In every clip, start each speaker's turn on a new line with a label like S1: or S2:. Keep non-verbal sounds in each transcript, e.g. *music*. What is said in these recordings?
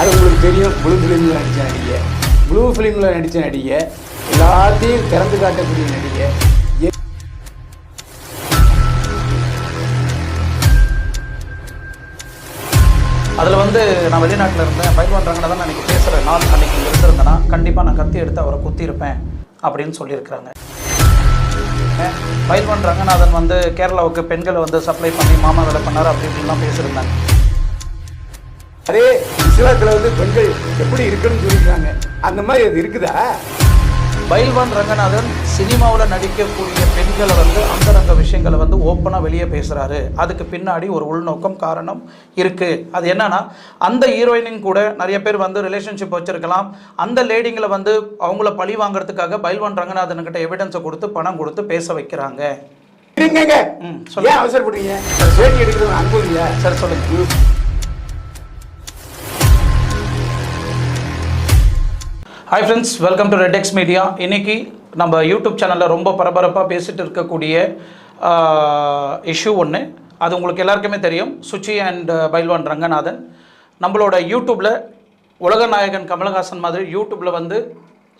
S1: அது உங்களுக்கு தெரியும். ப்ளூ ஃபிலிமில் நடித்த நடிகை. ப்ளூ ஃபிலிமில் நடித்த நடிகை. எல்லாத்தையும் திறந்து காட்டக்கூடிய நடிகை.
S2: அதில் வந்து நான் வெளிநாட்டில் இருந்தேன். பயில்வான் தான் அன்றைக்கி பேசுகிற நாள் அன்றைக்கி இங்கே இருந்திருந்தேன்னா கண்டிப்பாக நான் கத்தி எடுத்து அவரை குத்தியிருப்பேன் அப்படின்னு சொல்லியிருக்கிறாங்க. பண்றங்கன் அதன் வந்து கேரளாவுக்கு பெண்களை வந்து சப்ளை பண்ணி மாமா வேலை பண்ணார் அப்படி இப்படின்லாம் பேசியிருந்தாங்க.
S1: அதே இஸ்லாத்தில் வந்து பெண்கள் எப்படி இருக்குன்னு சொல்லியிருக்காங்க. அந்த மாதிரி அது இருக்குதா?
S2: பயில்வான் ரங்கநாதன் சினிமாவில் நடிக்கக்கூடிய பெண்களை வந்து அந்தரங்க விஷயங்களை வந்து ஓப்பனாக வெளியே பேசுகிறாரு அதுக்கு பின்னாடி ஒரு உள்நோக்கம் காரணம் இருக்குது அது என்னன்னா அந்த ஹீரோயினின் கூட நிறைய பேர் வந்து ரிலேஷன்ஷிப் வச்சிருக்கலாம். அந்த லேடிங்களை வந்து அவங்கள பழி வாங்குறதுக்காக பயில்வான் ரங்கநாதன் கிட்ட எவிடன்ஸை கொடுத்து பணம் கொடுத்து பேச வைக்கிறாங்க.
S1: இருங்கங்க.
S2: ம், சொல்லுங்க.
S1: அவசரப்படுறீங்க?
S2: சரி சொல்லுங்க. Hi friends welcome to Redex media இன்னைக்கு நம்ம யூடியூப் சேனலில் ரொம்ப பரபரப்பாக பேசிட்டு இருக்கக்கூடிய இஷ்யூ ஒன்று அது உங்களுக்கு எல்லாருக்குமே தெரியும். சுச்சி அண்ட் பைல்வான் ரங்கநாதன். நம்மளோட யூடியூப்பில் உலகநாயகன் கமலஹாசன் மாதிரி யூடியூப்பில் வந்து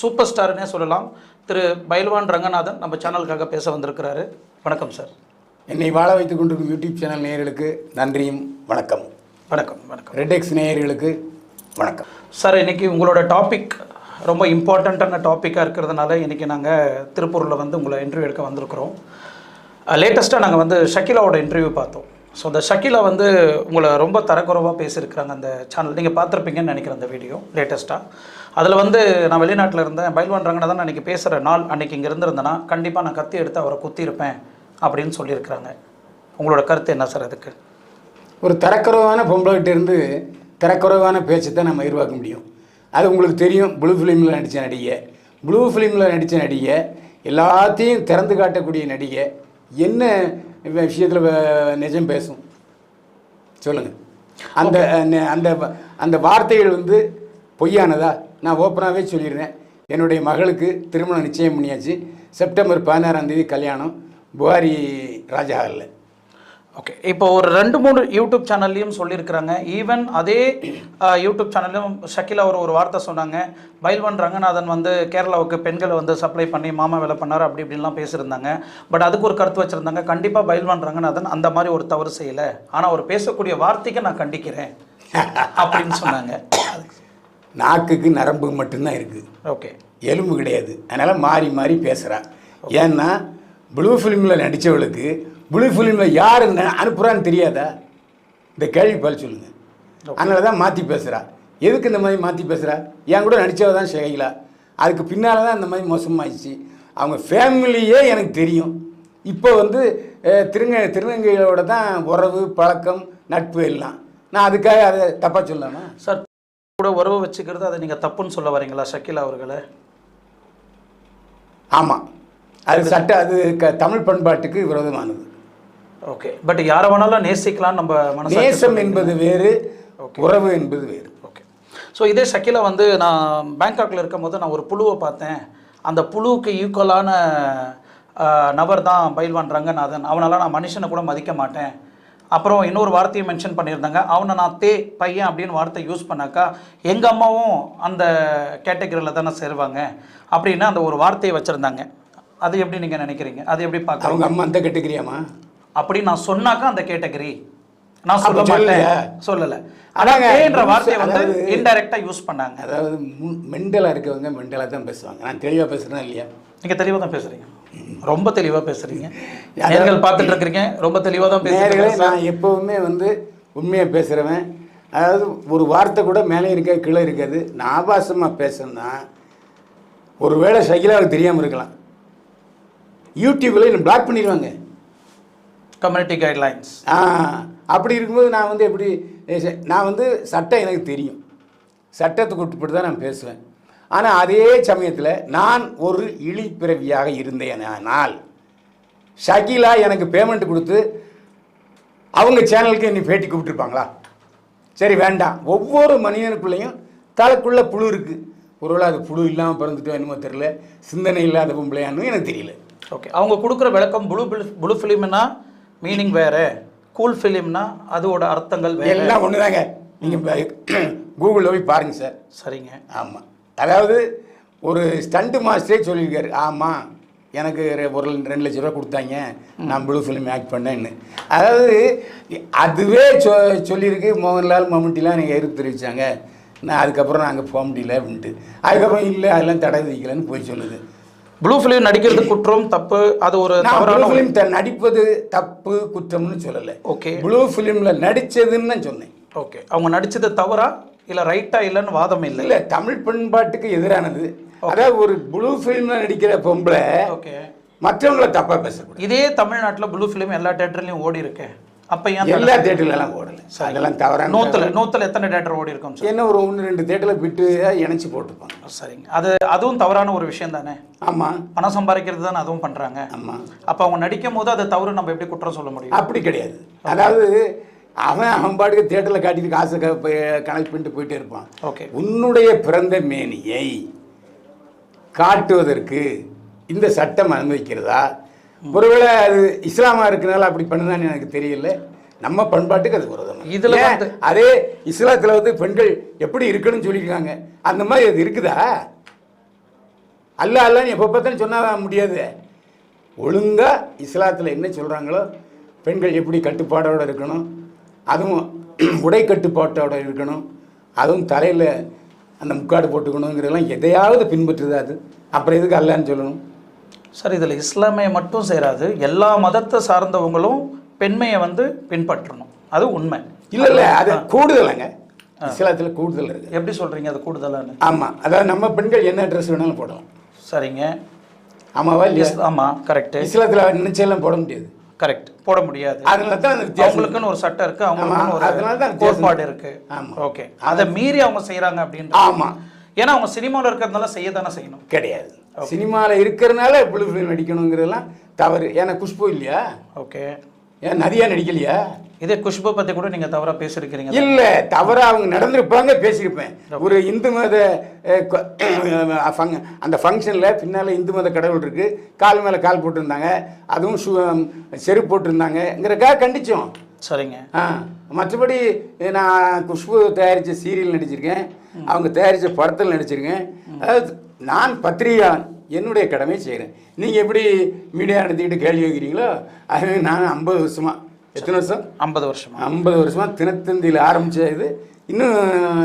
S2: சூப்பர் ஸ்டார்னே சொல்லலாம். திரு பைல்வான் ரங்கநாதன் நம்ம சேனலுக்காக பேச வந்திருக்கிறாரு. வணக்கம் சார்
S1: என்னை வாழ வைத்துக் கொண்டிருக்கும் யூடியூப் சேனல் நேயர்களுக்கு நன்றியும் வணக்கம்.
S2: வணக்கம் வணக்கம்.
S1: ரெடெக்ஸ் நேயர்களுக்கு வணக்கம்.
S2: சார் இன்னைக்கு உங்களோட டாபிக் ரொம்ப இம்பார்ட்டண்ட்டான டாப்பிக்காக இருக்கிறதுனால இன்றைக்கி நாங்கள் திருப்பூரில் வந்து உங்களை இன்டர்வியூ எடுக்க வந்திருக்கிறோம். லேட்டஸ்ட்டாக நாங்கள் வந்து ஷக்கிலாவோட இன்டர்வியூ பார்த்தோம். ஸோ அந்த ஷக்கிலா வந்து உங்களை ரொம்ப தரக்குறைவாக பேசியிருக்கிறாங்க அந்த சேனல் நீங்கள் பார்த்துருப்பீங்கன்னு நினைக்கிறேன் அந்த வீடியோ லேட்டஸ்ட்டாக அதில் வந்து நான் வெளிநாட்டில் இருந்தேன் பயில்வான் ரங்கநாதன் அன்றைக்கி பேசுகிற நாள் அன்றைக்கி இங்கே இருந்திருந்தேன்னா கண்டிப்பாக நான் கத்தி எடுத்து அவரை குத்தியிருப்பேன் அப்படின்னு சொல்லியிருக்கிறாங்க. உங்களோட கருத்து என்ன சார் அதுக்கு?
S1: ஒரு தரக்குறைவான பொம்பளைகிட்ட இருந்து தரக்குறைவான தான் நம்ம எதிர்பார்க்க முடியும். அது உங்களுக்கு தெரியும். ப்ளூ ஃபிலிமில் நடித்த நடிகை. ப்ளூ ஃபிலிமில் நடித்த நடிகை. எல்லாத்தையும் திறந்து காட்டக்கூடிய நடிகை. என்ன விஷயத்தில் நிஜம் பேசும்? சொல்லுங்கள் அந்த அந்த அந்த வார்த்தைகள் வந்து பொய்யானதா? நான் ஓப்பனாகவே சொல்லிடுறேன். என்னுடைய மகளுக்கு திருமணம் நிச்சயம் பண்ணியாச்சு. செப்டம்பர் பதினாறாம் தேதி கல்யாணம். புகாரி ராஜஹாலில்.
S2: ஓகே இப்போ ஒரு ரெண்டு மூணு யூடியூப் சேனல்லையும் சொல்லியிருக்கிறாங்க. ஈவன் அதே யூடியூப் சேனல்லையும் ஷக்கிலா ஒரு ஒரு வார்த்தை சொன்னாங்க. பைல்வான் ரங்கநாதன் வந்து கேரளாவுக்கு பெண்களை வந்து சப்ளை பண்ணி மாமா வேலை பண்ணார் அப்படி இப்படின்லாம் பேசியிருந்தாங்க. பட் அதுக்கு ஒரு கருத்து வச்சுருந்தாங்க. கண்டிப்பாக பைல்வான் ரங்கநாதன் அந்த மாதிரி ஒரு தவறு செய்யலை. ஆனால் அவர் பேசக்கூடிய வார்த்தைக்கு நான் கண்டிக்கிறேன். அப்படின்னு சொன்னாங்க.
S1: நாக்குக்கு நரம்பு மட்டும்தான் இருக்குது
S2: ஓகே
S1: எலும்பு கிடையாது. அதனால் மாறி மாறி பேசுகிறா ஏன்னா ப்ளூ ஃபிலிமில் நடித்தவளுக்கு ப்ளூ ஃபிலிமில் யார் அனுப்புகிறான்னு தெரியாதா இந்த கேள்வி பதில் சொல்லுங்கள் அதனால தான் மாற்றி பேசுகிறா எதுக்கு இந்த மாதிரி மாற்றி பேசுகிறா என் கூட நடித்தவ தான் ஷெகிலா. அதுக்கு பின்னால் தான் இந்த மாதிரி மோசமாயிடுச்சு. அவங்க ஃபேமிலியே எனக்கு தெரியும். இப்போ வந்து திருங்க திருநங்கைகளோட தான் உறவு பழக்கம் நட்பு எல்லாம். நான் அதுக்காக அதை தப்பாக சொல்லலாமா?
S2: சார் கூட உறவு வச்சுக்கிறது அதை நீங்கள் தப்புன்னு சொல்ல வரீங்களா ஷக்கிலா அவர்களை?
S1: ஆமாம் அது சட்ட அது க தமிழ் பண்பாட்டுக்கு விரோதமானது.
S2: ஓகே பட் யாரை வேணாலும் நேசிக்கலாம் நம்ம மனசு
S1: நேசம் என்பது வேறு உறவு என்பது வேறு.
S2: ஓகே ஸோ இதே ஷக்கிலா வந்து நான் பேங்காக்கில் இருக்கும்போது நான் ஒரு புழுவை பார்த்தேன். அந்த புழுவுக்கு ஈக்குவலான நபர் தான் பயில்வான் ரங்கநாதன். அவனெல்லாம் நான் மனுஷனை கூட மதிக்க மாட்டேன். அப்புறம் இன்னொரு வார்த்தையை மென்ஷன் பண்ணியிருந்தாங்க. அவனை நான் தே பையன் அப்படின்னு வார்த்தை யூஸ் பண்ணாக்கா எங்கள் அம்மாவும் அந்த கேட்டகரியில் தானே சேருவாங்க. அப்படின்னு அந்த ஒரு வார்த்தையை வச்சுருந்தாங்க. அது எப்படி நீங்கள் நினைக்கிறீங்க? அது எப்படி பார்க்குறீங்க?
S1: அவங்க அம்மா அந்த கட்டுக்கிறியாமா
S2: அப்படி நான் சொன்னாக்கா அந்த கேட்டகரி. நான் சொல்ல மாட்டேன்? சொல்லல.
S1: அதாங்க,
S2: அதாங்க வார்த்தையை வந்து
S1: அதாவது-
S2: இன்டைரக்டா யூஸ் பண்ணாங்க.
S1: அதாவது மெண்டலாக இருக்கவங்க மெண்டலாக தான் பேசுவாங்க. நான் தெளிவாக பேசுகிறேன் இல்லையா?
S2: நீங்க தெளிவா தான் பேசுறீங்க. ரொம்ப தெளிவா பேசுறீங்க. நேர்கள் பார்த்துட்டு இருக்கிறீங்க. ரொம்ப தெளிவா தான் பேசுறீங்க
S1: நான் எப்போவுமே வந்து உண்மையாக பேசுகிறவன் அதாவது ஒரு வார்த்தை கூட மேலே இருக்க கீழே இருக்காது. நான் ஆபாசமாக பேசுனா ஒருவேளை ஷகிலாவுக்கு தெரியாமல் இருக்கலாம். யூடியூப்பில் என்ன பிளாக் பண்ணிடுவாங்க.
S2: கம்யூனிட்டி கைட்லைன்ஸ்
S1: அப்படி இருக்கும்போது நான் வந்து எப்படி நான் வந்து சட்டம் எனக்கு தெரியும். சட்டத்துக்கு உட்பட்டு தான் நான் பேசுவேன். ஆனால் அதே சமயத்தில் நான் ஒரு இழிப்பிறவியாக இருந்தேனால் ஷகிலா எனக்கு பேமெண்ட் கொடுத்து அவங்க சேனலுக்கு என்னை பேட்டி கூப்பிட்டுருப்பாங்களா? சரி வேண்டாம். ஒவ்வொரு மனிதனுக்குள்ளேயும் தலைக்குள்ளே புழு இருக்குது ஒருவேளை அது புழு இல்லாமல் பிறந்துட்டோ என்னமோ தெரியல. சிந்தனை இல்லாத பொம்பளையான்னு எனக்கு தெரியல.
S2: ஓகே அவங்க கொடுக்குற விளக்கம் ப்ளூ ப்ளூ ஃபிலிம்னா மீனிங் வேற. கூல் ஃபிலிம்னா அதோட அர்த்தங்கள் வேற.
S1: எல்லாம் ஒன்று தாங்க நீங்கள் கூகுளில் போய் பாருங்கள் சார்.
S2: சரிங்க.
S1: ஆமாம் அதாவது ஒரு ஸ்டண்ட் மாஸ்டரே சொல்லியிருக்காரு ஆமாம் எனக்கு ஒரு ரெண்டு லட்ச ரூபா கொடுத்தாங்க. நான் ப்ளூ ஃபிலிம் ஆக்ட் பண்ணேன்னு. அதாவது அதுவே சொ சொல்லியிருக்கு மோகன்லால் மம்முட்டிலாம் எனக்கு எதிர்ப்பு தெரிவித்தாங்க நான் அதுக்கப்புறம் நாங்கள் போக முடியல அப்படின்ட்டு. அதுக்கப்புறம் இல்லை அதெல்லாம் தடை விதிக்கலன்னு போய் சொல்லுது.
S2: ப்ளூ ஃபிலிம் நடிக்கிறது குற்றம் தப்பு அது ஒரு தவறான
S1: ஃபிலிம் நடிப்பது தப்பு குற்றம்னு சொல்லலை.
S2: ஓகே
S1: ப்ளூ ஃபிலிமில் நடித்ததுன்னு தான் சொன்னேன்.
S2: ஓகே அவங்க நடிச்சது தவறா? இல்லை ரைட்டா இல்லைன்னு வாதம் இல்லை?
S1: இல்லை தமிழ் பண்பாட்டுக்கு எதிரானது. அதாவது ஒரு ப்ளூ ஃபிலிமில் நடிக்கிற பொம்பளை
S2: ஓகே
S1: மற்றவங்கள தப்பாக பேசக்கூடாது.
S2: இதே தமிழ்நாட்டுல ப்ளூ ஃபிலிம் எல்லா தேட்டர்லயும் ஓடி இருக்கு அப்ப
S1: எல்லா தேட்டர்லலாம் ஓடல. அதெல்லாம் தவறான
S2: நூத்துல நூத்துல எத்தனை தேட்டர் ஓடி இருக்கும் சார்?
S1: என்ன ஒரு ஒன்று ரெண்டு தேட்டரில் விட்டு இணைச்சி போட்டுப்பாங்க
S2: சரிங்க. அது அதுவும் தவறான ஒரு விஷயம் தானே?
S1: ஆமாம்
S2: பணம் சம்பாதிக்கிறது தானே அதுவும் பண்றாங்க?
S1: ஆமாம்
S2: அப்ப அவங்க நடிக்கும் போது அது தவறு நம்ம எப்படி குற்றம் சொல்ல முடியும்?
S1: அப்படி கிடையாது. அதாவது அவன் அவன் பாட்டுக்கு தேட்டரில் காட்டிட்டு காசை கனெக்ட் பண்ணிட்டு போயிட்டே இருப்பான்.
S2: ஓகே.
S1: உன்னுடைய பிறந்த மேனியை காட்டுவதற்கு இந்த சட்டம் அனுமதிக்கிறதா? ஒருவேளை அது இஸ்லாமா இருக்கனால அப்படி பண்ணுதான்னு எனக்கு தெரியல. நம்ம பண்பாட்டுக்கு அது விரோதம்
S2: இதுல
S1: அதே இஸ்லாத்துல வந்து பெண்கள் எப்படி இருக்கணும்னு சொல்லியிருக்காங்க. அந்த மாதிரி அது இருக்குதா? அல்ல அல்லன்னு எப்போ பார்த்தாலும் சொன்னா முடியாது. ஒழுங்கா இஸ்லாத்தில் என்ன சொல்கிறாங்களோ பெண்கள் எப்படி கட்டுப்பாடோடு இருக்கணும் அதுவும் *clears throat* உடை கட்டுப்பாட்டோட இருக்கணும் அதுவும் தலையில் அந்த முக்காடு போட்டுக்கணுங்கிறதெல்லாம் எதையாவது பின்பற்றுதா அது? அப்புறம் எதுக்கு அல்லன்னு சொல்லணும்?
S2: சார் இதுல இஸ்லாமிய மட்டும் சேராது. எல்லா மதத்தை சார்ந்தவங்களும் பெண்மையை வந்து பின்பற்றணும். அது உண்மை.
S1: இல்லை இல்லை அது கூடுதலைங்க. இஸ்லாத்தில் கூடுதல் இருக்குது
S2: எப்படி சொல்றீங்க அது கூடுதலான்னு?
S1: ஆமாம் அதாவது நம்ம பெண்கள் என்ன ட்ரெஸ் வேணாலும் போடலாம்.
S2: சரிங்க.
S1: ஆமாவா இல்லையா?
S2: எஸ் ஆமா கரெக்ட்
S1: இஸ்லாத்தில் நினைச்செல்லாம் போட முடியாது.
S2: கரெக்ட். போட முடியாது.
S1: அதனால தான்
S2: அவங்களுக்குன்னு ஒரு சட்டம் இருக்கு அவங்களுக்குன்னு
S1: அதனால தான்
S2: ஒரு. கோட்பாடு இருக்கு. ஓகே. அதை மீறி அவங்க செய்றாங்க அப்படின்ற
S1: ஆமாம்
S2: ஏன்னா அவங்க சினிமாவில் இருக்கிறதுனால செய்ய தானே செய்யணும்.
S1: கிடையாது. சினிமாவில் இருக்கிறனால ப்ளூ ஃபிலிம் நடிக்கணுங்கிறதெல்லாம் தவறு. ஏன்னா குஷ்பு இல்லையா?
S2: ஓகே.
S1: ஏன் நதியா நடிக்கலையா?
S2: இதே குஷ்பு பத்தி கூட நீங்க தவறா பேசிருக்கிறீங்க.
S1: இல்ல தவறா அவங்க நடந்திருப்பாங்க பேசியிருப்பேன். ஒரு இந்து மத அந்த ஃபங்க்ஷனில் பின்னால் இந்து மத கடவுள் இருக்கு. கால் மேலே கால் போட்டிருந்தாங்க. அதுவும் ஷூ செருப்பு போட்டிருந்தாங்கிறக்காக கண்டிச்சோம்.
S2: சரிங்க.
S1: ஆ மற்றபடி நான் குஷ்பு தயாரித்த சீரியல் நடிச்சிருக்கேன். அவங்க தயாரித்த படத்தில் நடிச்சிருக்கேன். அதாவது நான் பத்திரிகையாளன் என்னுடைய கடமையை செய்கிறேன் நீங்கள் எப்படி மீடியா நடத்திக்கிட்டு கேள்வி வைக்கிறீங்களோ அது நான் ஐம்பது வருஷமா. எத்தனை வருஷம்?
S2: ஐம்பது வருஷமா.
S1: ஐம்பது வருஷமா தினத்தந்தியில் ஆரம்பிச்ச இது. இன்னும்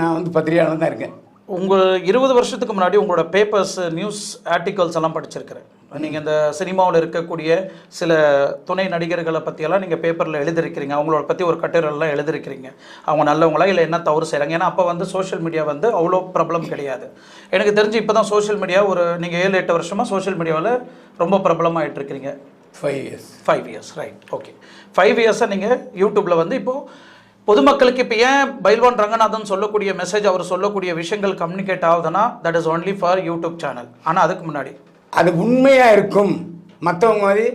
S1: நான் வந்து பத்திரிகையாளன் தான் இருக்கேன்.
S2: உங்க இருபது வருஷத்துக்கு முன்னாடி உங்களோட பேப்பர்ஸ் நியூஸ் ஆர்டிகல்ஸ் எல்லாம் படிச்சிருக்கிறேன். நீங்க இந்த சினிமாவில் இருக்கக்கூடிய சில துணை நடிகர்களை பற்றியெல்லாம் நீங்கள் பேப்பரில் எழுதிருக்கிறீங்க அவங்களோட பற்றி ஒரு கட்டுரைலாம் எழுதிருக்கிறீங்க அவங்க நல்லவங்களா இல்லை என்ன தவறு செய்கிறாங்க ஏன்னா அப்போ வந்து சோஷியல் மீடியா வந்து அவ்வளோ பிரபலம் கிடையாது. எனக்கு தெரிஞ்சு இப்போ தான் சோஷியல் மீடியா ஒரு நீங்கள் ஏழு எட்டு வருஷமாக சோஷியல் மீடியாவில் ரொம்ப பிரபலமாயிட்டு இருக்கிறீங்க
S1: five years
S2: five years right okay five இயர்ஸாக நீங்கள் யூடியூப்பில் வந்து இப்போது பொதுமக்களுக்கு இப்போ ஏன் பைல்வான் ரங்கநாதன் சொல்லக்கூடிய மெசேஜ் அவர் சொல்லக்கூடிய விஷயங்கள் கம்யூனிகேட் ஆகுதுன்னா that is only for YouTube channel ஆனால் அதுக்கு முன்னாடி
S1: அது உண்மையாக இருக்கும். மற்றவங்க மாதிரி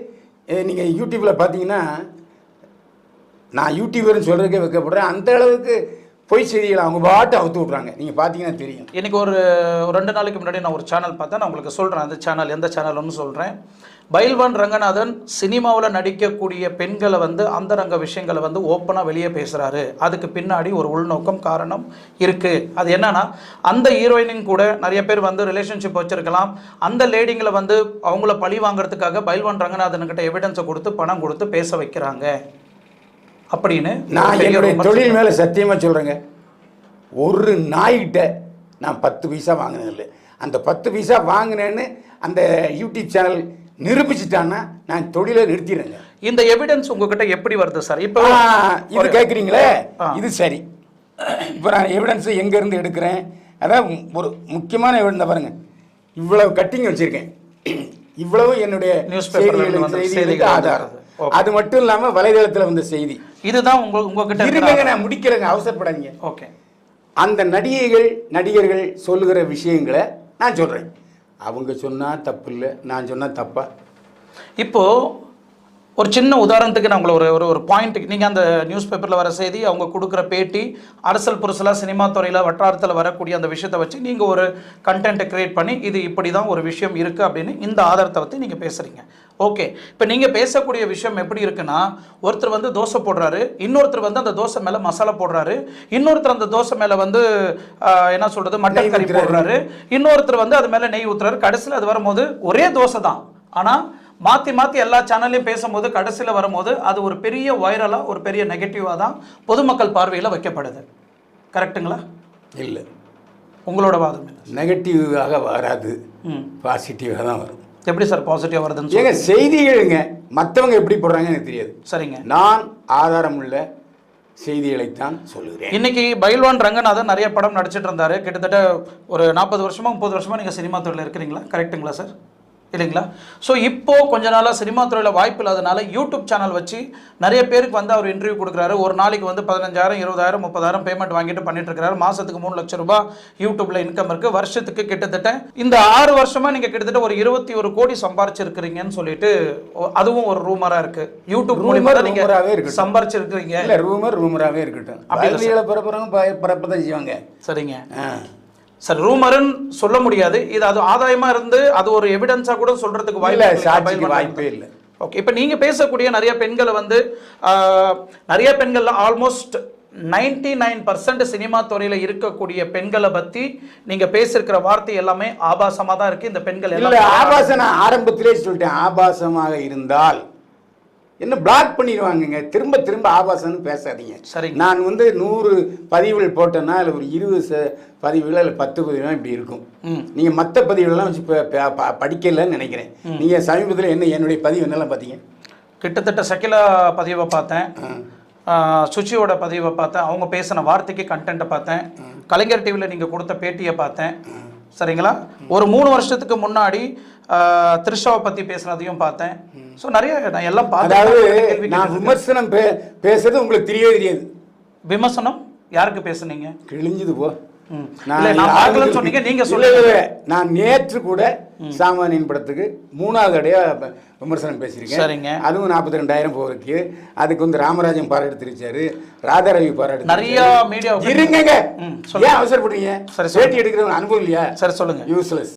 S1: நீங்கள் யூடியூப்பில் பார்த்தீங்கன்னா நான் யூடியூபர்னு சொல்கிறதுக்கே வைக்கப்படுறேன் அந்த அளவுக்கு பொய் செய்திகளை அவங்க பாட்டு அவுத்து விட்றாங்க நீங்கள் பார்த்தீங்கன்னா தெரியும்.
S2: இன்றைக்கி ஒரு ரெண்டு நாளைக்கு முன்னாடி நான் ஒரு சேனல் பார்த்தேன். நான் உங்களுக்கு சொல்கிறேன் அந்த சேனல் எந்த சேனல்னு சொல்கிறேன் பைல்வான் ரங்கநாதன் சினிமாவில் நடிக்கக்கூடிய பெண்களை வந்து அந்தரங்க விஷயங்களை வந்து ஓப்பனாக வெளியே பேசுகிறாரு அதுக்கு பின்னாடி ஒரு உள்நோக்கம் காரணம் இருக்குது அது என்னன்னா அந்த ஹீரோயினும் கூட நிறைய பேர் வந்து ரிலேஷன்ஷிப் வச்சுருக்கலாம். அந்த லேடிங்களை வந்து அவங்கள பழி வாங்குறதுக்காக பைல்வான் ரங்கநாதன்கிட்ட எவிடன்ஸை கொடுத்து பணம் கொடுத்து பேச வைக்கிறாங்க. அப்படின்னு
S1: நான் என்னுடைய. தொழில் மேலே சத்தியமாக சொல்கிறேங்க ஒரு நாய்கிட்ட நான் பத்து பைசா வாங்கினதில்லை அந்த பத்து பைசா வாங்கினேன்னு அந்த யூடியூப் சேனல் நிரூபிச்சிட்டான்னா நான் தொழிலை நிறுத்திடுறேங்க.
S2: இந்த எவிடன்ஸ் உங்ககிட்ட எப்படி வருது சார்? இப்போ
S1: இது கேட்குறீங்களே. இது சரி. இப்போ நான் எவிடன்ஸ் எங்கேருந்து எடுக்கிறேன்? அதான் ஒரு முக்கியமான எவிடன்ஸ் பாருங்க. இவ்வளவு கட்டிங் வச்சுருக்கேன். இவ்வளவு என்னுடைய செய்திகளுக்கு
S2: செய்திகள்
S1: ஆதாரம். அது மட்டும் இல்லாமல் வலைதளத்தில் வந்த செய்தி.
S2: இதுதான் உங்க உங்ககிட்ட
S1: இருங்க நான் முடிக்கிறேங்க அவசரப்படாதீங்க.
S2: ஓகே.
S1: அந்த நடிகைகள் நடிகர்கள் சொல்லுகிற விஷயங்களை நான் சொல்கிறேன் அவங்க சொன்னால் தப்பு இல்லை நான் சொன்னால் தப்பா?
S2: இப்போ ஒரு சின்ன உதாரணத்துக்கு நான் உங்களை ஒரு ஒரு ஒரு பாயிண்ட்டுக்கு நீங்கள் அந்த நியூஸ் பேப்பரில் வர செய்தி அவங்க கொடுக்குற பேட்டி அரசல் புரசலாக சினிமா துறையில் வட்டாரத்தில் வரக்கூடிய அந்த விஷயத்தை வச்சு நீங்கள் ஒரு கண்டென்ட்டை கிரியேட் பண்ணி இது இப்படி தான் ஒரு விஷயம் இருக்குது அப்படின்னு இந்த ஆதாரத்தை பற்றி நீங்கள் பேசுகிறீங்க ஓகே இப்போ நீங்கள் பேசக்கூடிய விஷயம் எப்படி இருக்குன்னா ஒருத்தர் வந்து தோசை போடுறாரு இன்னொருத்தர் வந்து அந்த தோசை மேலே மசாலா போடுறாரு இன்னொருத்தர் அந்த தோசை மேலே வந்து என்ன சொல்கிறது மட்டன் கறி. போடுறாரு இன்னொருத்தர் வந்து அது மேலே நெய் ஊத்துறாரு கடைசியில் அது வரும்போது ஒரே தோசை தான். ஆனால் மாற்றி மாற்றி எல்லா சேனல்லையும் பேசும்போது கடைசியில் வரும்போது அது ஒரு பெரிய வைரலாக ஒரு பெரிய நெகட்டிவாக தான் பொதுமக்கள் பார்வையில் வைக்கப்படுது. கரெக்ட்டுங்களா
S1: இல்லை.
S2: உங்களோட வாதம்
S1: நெகட்டிவாக வராது. பாசிட்டிவாக தான் வரும்.
S2: எப்படி சார் பாசிட்டிவாக வருதுன்னு
S1: ஏங்க செய்திகளுங்க மற்றவங்க எப்படி போடுறாங்க எனக்கு தெரியாது.
S2: சரிங்க.
S1: நான் ஆதாரமுள்ள செய்திகளைத்தான் சொல்லுகிறேன்.
S2: இன்னைக்கு பைல்வான் ரங்கநாதன் நிறைய படம் நடிச்சிட்டு இருந்தாரு. கிட்டத்தட்ட ஒரு நாற்பது வருஷமா முப்பது வருஷமா நீங்க சினிமா துறையில் இருக்கிறீங்களா? கரெக்ட்டுங்களா சார்? இல்லைங்களா? ஸோ இப்போ கொஞ்ச நாளாக சினிமா துறையில் வாய்ப்பு இல்லாதனால யூடியூப் சேனல் வச்சு நிறைய பேருக்கு வந்து அவர் இன்டர்வியூ கொடுக்குறாரு. ஒரு நாளைக்கு வந்து பதினஞ்சாயிரம் இருபதாயிரம் முப்பதாயிரம் பேமெண்ட் வாங்கிட்டு பண்ணிட்டு இருக்காரு மாசத்துக்கு மூணு லட்சம் ரூபாய் யூடியூப்ல இன்கம் இருக்கு. வருஷத்துக்கு கிட்டத்தட்ட இந்த ஆறு வருஷமா நீங்க கிட்டத்தட்ட ஒரு இருபத்தி ஒரு கோடி சம்பாரிச்சிருக்கிறீங்கன்னு சொல்லிட்டு அதுவும் ஒரு ரூமரா இருக்கு. யூடியூப்
S1: Rumour
S2: மூலியமா தான் நீங்க
S1: rumour-ஆவே இருக்கட்டும்.
S2: சம்பாரிச்சிருக்கிறீங்க.
S1: இல்லை ரூமர் ரூமராகவே இருக்கட்டும்.
S2: அப்படி இல்ல
S1: பதவிகளை பரப்புறவங்க பரப்ப தான் செய்வாங்க.
S2: சரிங்க. சார் ரூமர்னு சொல்ல முடியாது. இது அது ஆதாயமா இருந்து அது ஒரு எவிடன்ஸா கூட சொல்றதுக்கு வாய்ப்பு
S1: வாய்ப்பே இல்லை.
S2: ஓகே இப்போ நீங்க பேசக்கூடிய நிறைய பெண்களை வந்து நிறைய பெண்கள்ல almost ninety nine percent cinema துறையில இருக்கக்கூடிய பெண்களை பத்தி நீங்க பேசியிருக்கிற வார்த்தை எல்லாமே ஆபாசமா தான் இருக்கு. இந்த பெண்கள்
S1: இல்லை
S2: எல்லாம்
S1: ஆபாசம் நான் ஆரம்பத்திலே சொல்லிட்டேன். ஆபாசமாக இருந்தால் என்ன பிளாக் பண்ணிடுவாங்கங்க. திரும்ப திரும்ப ஆபாசம்னு பேசாதீங்க.
S2: சரிங்க.
S1: நான் வந்து நூறு பதிவுகள் போட்டேன்னா அதில் ஒரு இருபது ச பதிவுகள் அதில் பத்து பதிவுலாம் இப்படி இருக்கும். நீங்கள் மற்ற பதிவுகளெல்லாம் வச்சு ப- ப- ப- படிக்கலைன்னு நினைக்கிறேன். நீங்கள் சமீபத்தில் என்ன என்னுடைய பதிவு என்னெல்லாம் பார்த்தீங்க?
S2: கிட்டத்தட்ட சகிலா பதிவை பார்த்தேன். சுச்சியோட பதிவை பார்த்தேன். அவங்க பேசின வார்த்தைக்கு கண்டென்ட்டை பார்த்தேன். கலைஞர் டிவியில் நீங்கள் கொடுத்த பேட்டியை பார்த்தேன். சரிங்களா? ஒரு மூணு வருஷத்துக்கு முன்னாடி த்ரிஷாவை பற்றி பேசுனதையும் பார்த்தேன். ஸோ நிறைய நான் எல்லாம்
S1: அதாவது
S2: பார்த்து
S1: நான் விமர்சனம் பே பேசுறது உங்களுக்கு தெரியவே தெரியாது.
S2: விமர்சனம்? யாருக்கு பேசுனீங்க?
S1: கிழிஞ்சது போ.
S2: நான்
S1: நேற்று கூட சாமானியன் படத்துக்கு மூணாவது அடையா விமர்சனம் பேசியிருக்கேன்.
S2: சரிங்க.
S1: அதுவும் நாற்பத்தி ரெண்டாயிரம் போருக்கு. அதுக்கு வந்து ராமராஜன் பாராட்டு தெரிவிச்சாரு ராதாரவி பாராட்டு
S2: நிறைய. மீடியா.
S1: ஏன் அவசரப்படுறீங்க?
S2: சரி.
S1: பேட்டி எடுக்கிறவங்க அனுபவம் இல்லையா?
S2: சரி சொல்லுங்க.
S1: யூஸ்லெஸ்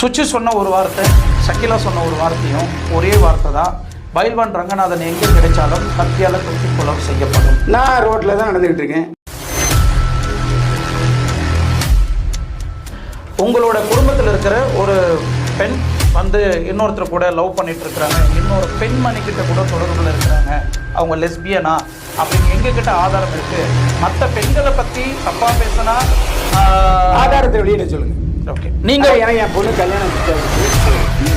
S2: சுச்சி சொன்ன ஒரு வார்த்தை சக்கிலா சொன்ன ஒரு வார்த்தையும் ஒரே வார்த்தை தான். பைல்வான் ரங்கநாதன் எங்கே கிடைச்சாலும் கத்தியால குத்தி கொலை செய்யப்படும்.
S1: நான் ரோட்ல தான் நடந்துகிட்டு இருக்கேன்.
S2: உங்களோட குடும்பத்தில் இருக்கிற ஒரு பெண் வந்து இன்னொருத்தர் கூட லவ் பண்ணிட்டு இருக்கிறாங்க. இன்னொரு பெண்மணி கிட்ட கூட தொடர்புல இருக்கிறாங்க. அவங்க லெஸ்பியனா? அப்படின்னு எங்க கிட்ட ஆதாரம் இருக்கு. மற்ற பெண்களை பத்தி தப்பா பேசினா
S1: ஆதாரத்தை வெளியிட சொல்லுங்க.
S2: ஓகே.
S1: நீங்க என் பொண்ணு கல்யாணம்.